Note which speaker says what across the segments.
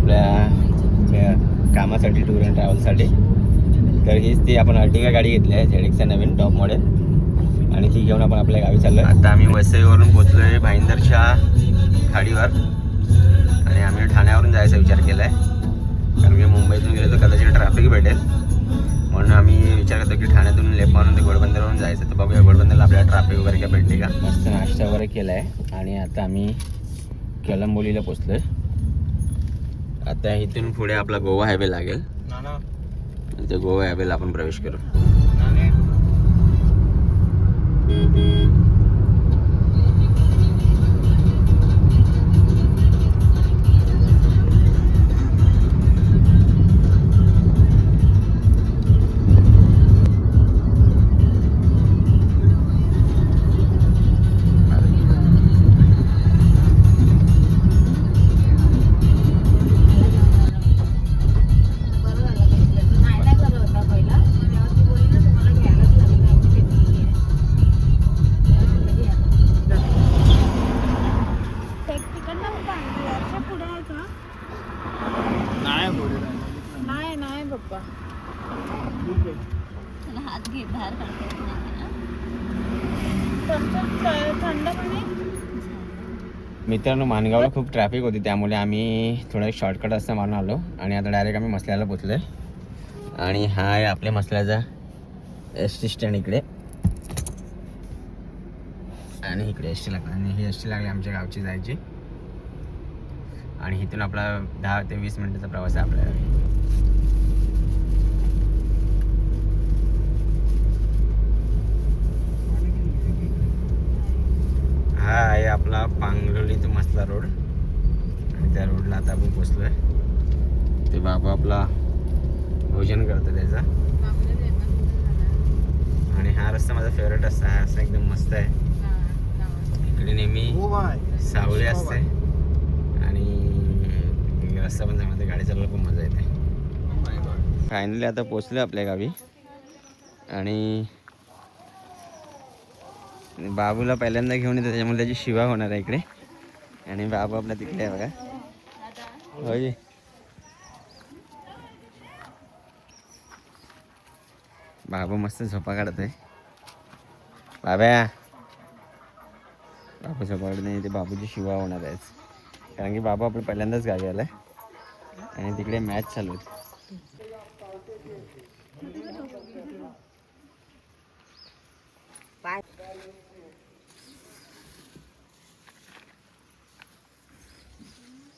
Speaker 1: आपल्या कामासाठी tour and ट्रॅव्हलसाठी तर हीच ती आपण अर्टिगा गाडी घेतली आहे झेडेक्सचा नवीन टॉप मॉडेल आणि ती घेऊन आपण आपल्या गावी चाललो आता आम्ही वसईवरून पोचलो आहे भाईंदरच्या खाडीवर. आणि आम्ही ठाण्यावरून जायचा विचार केला आहे कारण की मुंबईतून गेलो तर कदाचित ट्रॅफिक भेटेल. म्हणून आम्ही विचार करतो की ठाण्यातून लेपावरून ते घोडबंदरवरून जायचं तर बघूया घोडबंदरला आपल्याला ट्रॅफिक वगैरे काय भेटते का. मस्त नाश्ता वगैरे केला आहे आणि आता आम्ही कलंबोलीला पोचलो आहे आता इथून पुढे आपला गोवा हायवे लागेल. ते गोवा हायवेला आपण प्रवेश करू. मित्रांनो माणगावला खूप ट्रॅफिक होती त्यामुळे आम्ही थोडा एक शॉर्टकट असं मारून आलो आणि आता डायरेक्ट आम्ही मसल्याला पोचलो आहे आणि हा आहे आपल्या मसल्याचा एस टी स्टँड इकडे. आणि इकडे एस टी लागला. आणि ही एस टी लागली आमच्या गावची जायची. आणि इथून आपला दहा ते वीस मिनिटाचा प्रवास आहे आपल्या हा आहे आपला पांगलोली ते मसला रोड. आणि त्या रोडला आता आपण पोचलो आहे ते बाबा आपला भोजन करतो त्याचा. आणि हा रस्ता माझा फेवरेट रस्ता हा रस्ता एकदम मस्त आहे. इकडे नेहमी सावली असते. आणि रस्ता पण चांगला गाडी चालवायला खूप मजा येते. फायनली आता पोचलो आपल्या गावी. आणि बाबूला पहिल्यांदा घेऊन येतो त्याच्यामुळे त्याची शिवा होणार आहे इकडे. आणि बाबू आपला तिकडे आहे बघा. होय बाबू मस्त झोपा काढत आहे बाब्या. बाबू झोपा काढत नाही ते बाबूची शिवा होणार आहे कारण की बाबू आपलं पहिल्यांदाच गावी आलाय. आणि तिकडे मॅच चालू आहे.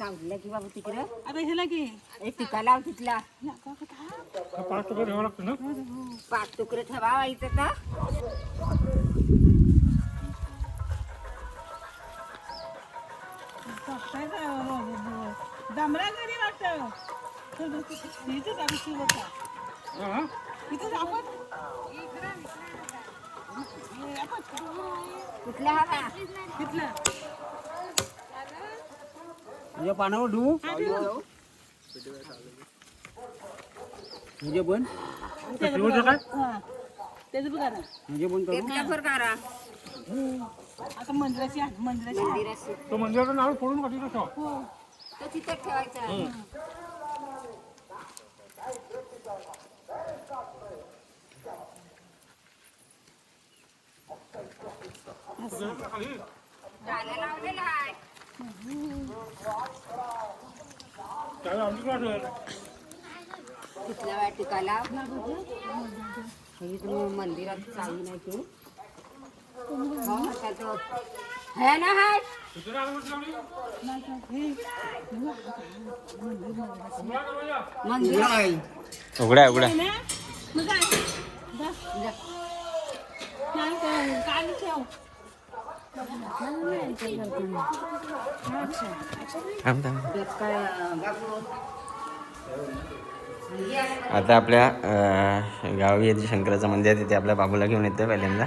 Speaker 2: सांगितलं की बाबा तिकडं.
Speaker 3: आता ह्याला की
Speaker 2: एक टिका लाव तिथला.
Speaker 3: का?
Speaker 2: पाच तुकडे ठेवा इथं तर.
Speaker 3: काय काय डांबरा घरी वाटतं. इथं गावी शिवता इथं आपण
Speaker 2: कुठल्या हवा?
Speaker 3: तिथलं
Speaker 4: तुझ्या पानावर ठेवू म्हणजे
Speaker 3: हा. त्याचं बघा ना.
Speaker 4: म्हणजे
Speaker 2: तुझ्या प्रकारा
Speaker 3: आता मंदिराची मंदिराची
Speaker 4: तो मंदिराचं नाव फोडून ठेव?
Speaker 3: हो.
Speaker 2: तो तिथं ठेवायचा. डाल्या लावलेला आहे.
Speaker 4: त्याला आमच्याकडे ठेवायला.
Speaker 2: तिथल्या वेळा टिका लाव हे तुम्ही मंदिरात चावी नाही तू हो म्हणतात तो. है ना हाय
Speaker 4: दुसरं आलं म्हटलं आम्ही.
Speaker 2: मंदिर
Speaker 1: उघडा उघडा
Speaker 3: मग काय जा. पाणी ठेव
Speaker 1: थांब थांब आता आपल्या गावी जे शंकराचं मंदिर आहे तिथे आपल्या बाबूला घेऊन येते पहिल्यांदा.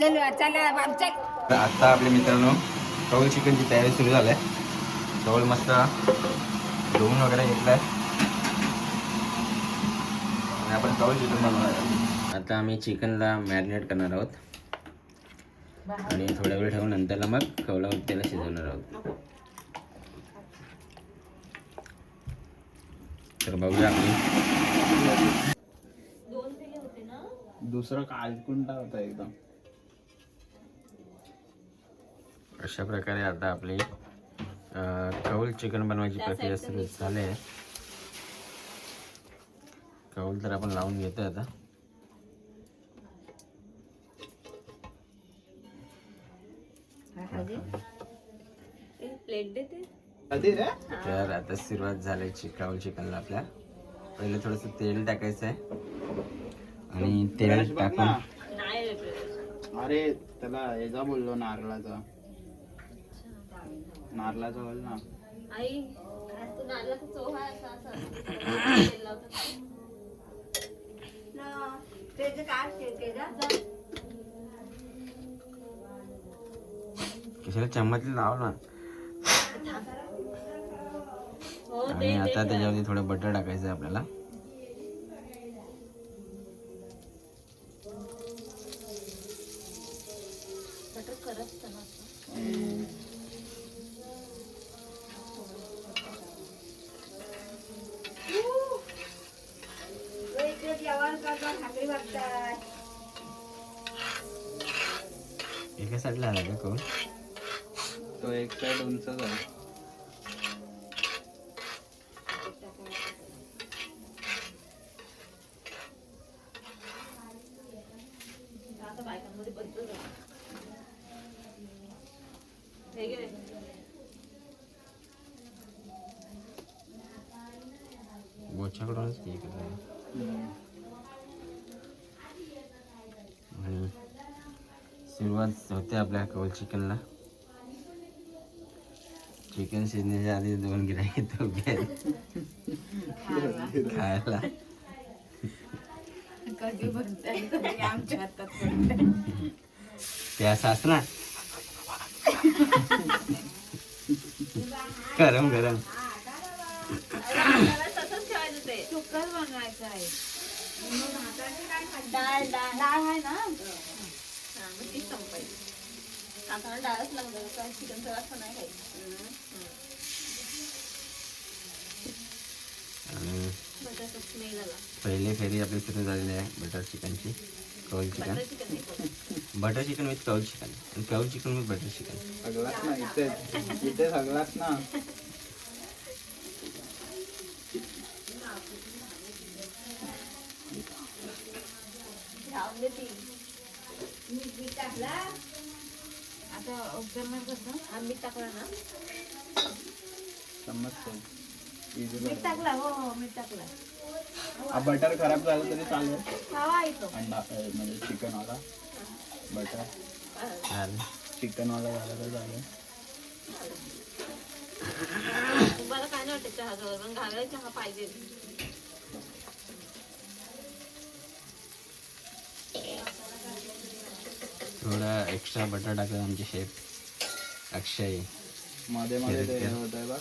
Speaker 2: चल चल
Speaker 1: तर आता आपल्या मित्रांनो कौल चिकनची तयारी सुरू झाली आहे कौल मस्त धुवून वगैरे घेतला आहे आणि आपण कौल चिकन बनवणार आता आम्ही चिकनला मॅरिनेट करणार आहोत. आणि थोड्या वेळ ठेवून नंतरला मग कौलावर त्याला शिजवणार आहोत. तर बघूया आपण
Speaker 5: दुसरं काळकुंटा होता एकदम.
Speaker 1: अशा प्रकारे आता आपली कौल चिकन बनवायची प्रक्रिया सुरू झाली आहे. कौल तर आपण लावून घेतोय आता. तर आता सुरुवात झाली चि कौल चिकनला आपल्या. पहिले थोडंसं तेल टाकायचं आहे आणि तेल टाकून
Speaker 5: अरे त्याला याचा बोललो नारळाचा. नारळाचा बोल ना.
Speaker 6: आई तू नारळाचा चोहा असा असं.
Speaker 2: त्याचं काय
Speaker 1: कशाला लाव ना.
Speaker 6: हो
Speaker 1: आणि आता त्याच्यावरती थोडं बटर टाकायचं आहे आपल्याला. साईडला आला का कौल
Speaker 5: तो एक साइड उंचच आहे.
Speaker 1: बोच्याकडूनच करायचं. आणि सुरुवात होते आपल्या कौल चिकनला. चिकन शिजण्याच्या आधी दोन गिरायक तो खायला.
Speaker 3: कधी बनते कधी आमच्या हातात पडते
Speaker 1: ते असं असं ना गरम गरम
Speaker 3: आहे
Speaker 6: डाळ डाळ
Speaker 3: डाळ आहे ना
Speaker 6: हा, मग ती संपायची. आता डाळच लागलं चिकनचं असं नाही खायचं.
Speaker 1: आणि
Speaker 6: बटाटा स्मेल आला
Speaker 1: पहिले फेरी आपली सुरू झालेली आहे बटर चिकनची कौल चिकन.
Speaker 6: बटर चिकन
Speaker 1: विथ कौल चिकन आणि कौल चिकन विथ बटर चिकन.
Speaker 5: सगळाच ना इथे इथे सगळाच ना.
Speaker 6: ती
Speaker 3: आता उपकरण कसं
Speaker 6: आम्ही टाकलं ना.
Speaker 5: समजतो
Speaker 3: मीठ टाकला हो हो मीठ टाकला.
Speaker 5: हा बटर खराब झाला तरी चालेल.
Speaker 3: खावा येतो.
Speaker 5: अंडा अ, म्हणजे चिकन वाला बटर
Speaker 1: चालेल.
Speaker 5: चिकन वाला झाला तर चालेल.
Speaker 6: तुम्हाला काय नाही वाटत चहाजवळ पण घालायला चहा पाहिजे.
Speaker 1: थोडा एक्स्ट्रा बटर टाकलं आमचे शेफ अक्षय.
Speaker 5: मध्ये मध्ये ते हे होत आहे बघ.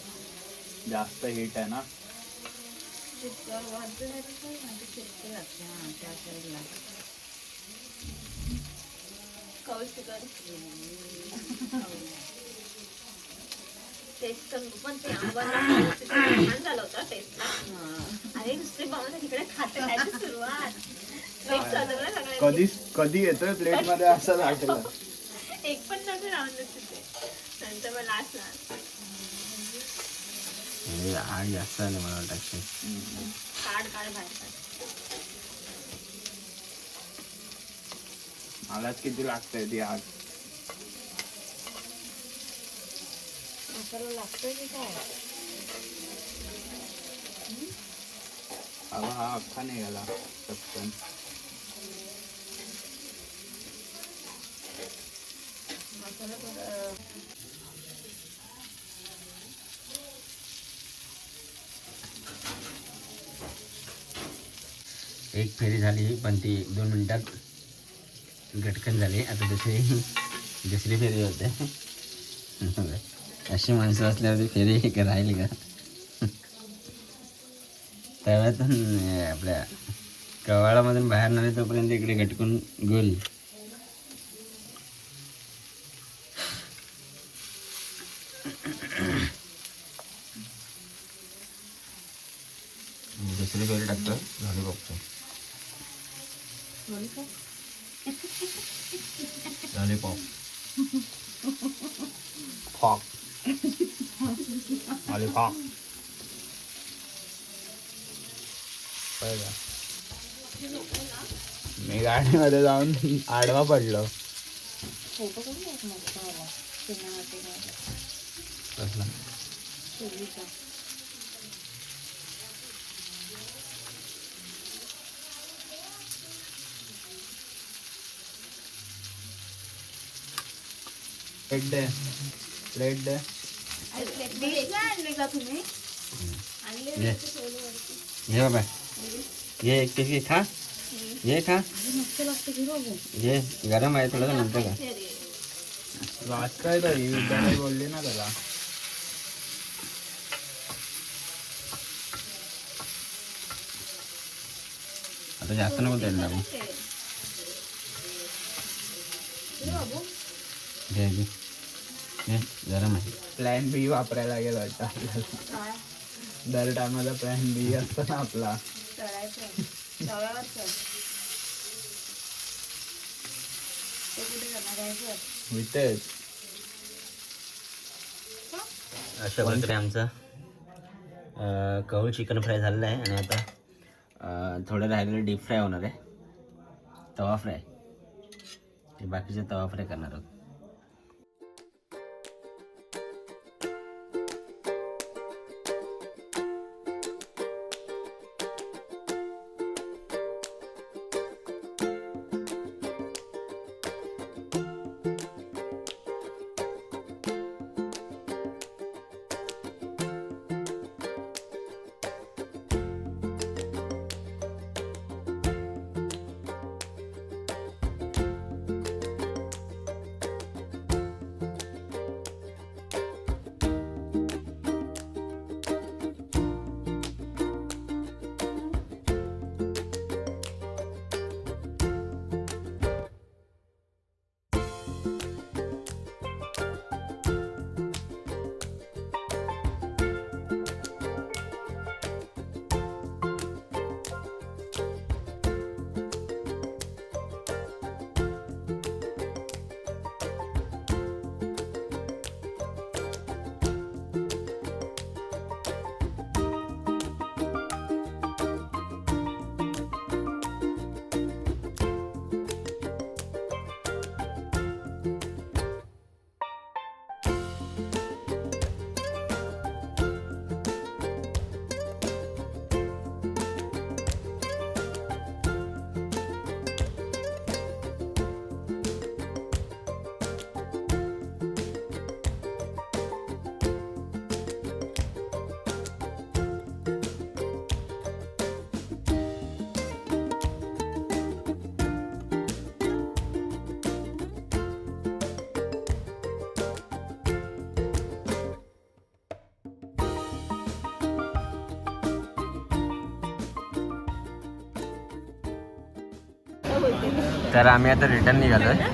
Speaker 5: जास्त हीट आहे ना.
Speaker 6: टेस्ट पण ते आंबा छान झालं होतं टेस्टला आणि दुसरी पाहुणे तिकडे खाते सुरुवात.
Speaker 5: कधी कधी येतोय? प्लेटमध्ये असं लागलं.
Speaker 6: एक पण नव्हतं राहून तिथे. नंतर लास्ट
Speaker 1: म्हणजे आग जास्त आली मला वाटतं. actually.
Speaker 6: काढ काढ बाहेर काढ.
Speaker 5: मलाच किती लागतंय ती आग? अगं हा अख्खा निघाला. पटकन
Speaker 1: एक फेरी झाली पण ती एक दोन मिनिटात गटकन झाली. आता दुसरी दुसरी फेरी होते. अशी माणसं असल्यावरती फेरी एक राहिली का? त्यावेळेतून आपल्या कवाळामधून बाहेर नाही तोपर्यंत इकडे गटकून गोल. दुसरी फेरी टाकतो झाली बघतो. लॉलीपॉप
Speaker 5: फॉक लॉलीपॉप मी गाडीमध्ये जाऊन आडवा पडलो.
Speaker 1: कसला
Speaker 5: प्लेट दे प्लेट दे
Speaker 6: आणले का तुम्ही
Speaker 1: ये ये बाबा। ये एक पिशी खा ये खा ये गरम आहे थोडंसं नंतर का
Speaker 5: वाचताय तरी विद्याने बोलली ना त्याला
Speaker 1: आता जास्त नको तेल टाकू. घे घे. घे गरम आहे
Speaker 5: प्लॅन बी वापरायला लागेल वाटतं आपल्याला. दर टायमाला प्लॅन बी असतो ना आपला. वितेच
Speaker 1: अशा प्रकारे आमचं कौल चिकन फ्राय झालेलं आहे. आणि आता थोडं राहिलेलं डीप फ्राय होणार आहे. तवा फ्राय ते बाकीचे तवा फ्राय करणार आहोत. तर आम्ही आता रिटर्न निघालो आहे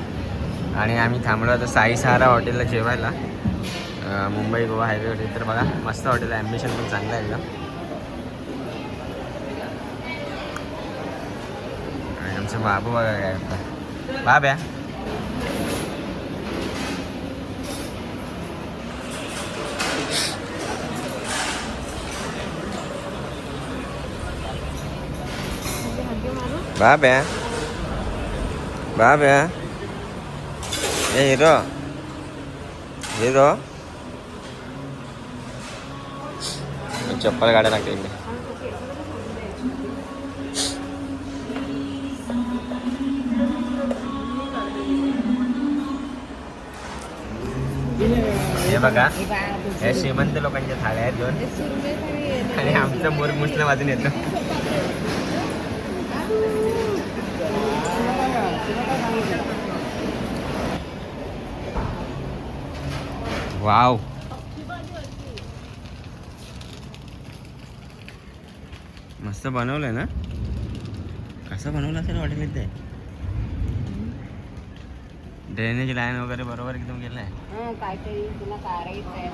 Speaker 1: आणि आम्ही थांबलो आता साई सहारा हॉटेलला जेवायला. मुंबई गोवा हायवेवर तर बघा मस्त हॉटेल आहे. ॲम्बिशन पण चांगलं आहे एकदम. आणि आमचं बाबू बघा काय बाब बाब्या. बाब्या. बाब्या ए हिरो हिरो चप्पल गाड्या लागते इकडे हे बघा
Speaker 2: हे
Speaker 1: श्रीमंत लोकांच्या थाळ्या आहेत दोन
Speaker 2: हे.
Speaker 1: आणि आमचं मोर मुसलं वाजून येतं वाव मस्त बनवलंय ना? कसं बनवलं असेल हॉटेल ते ड्रेनेज लाईन वगैरे बरोबर एकदम गेलाय.
Speaker 2: तुला आहे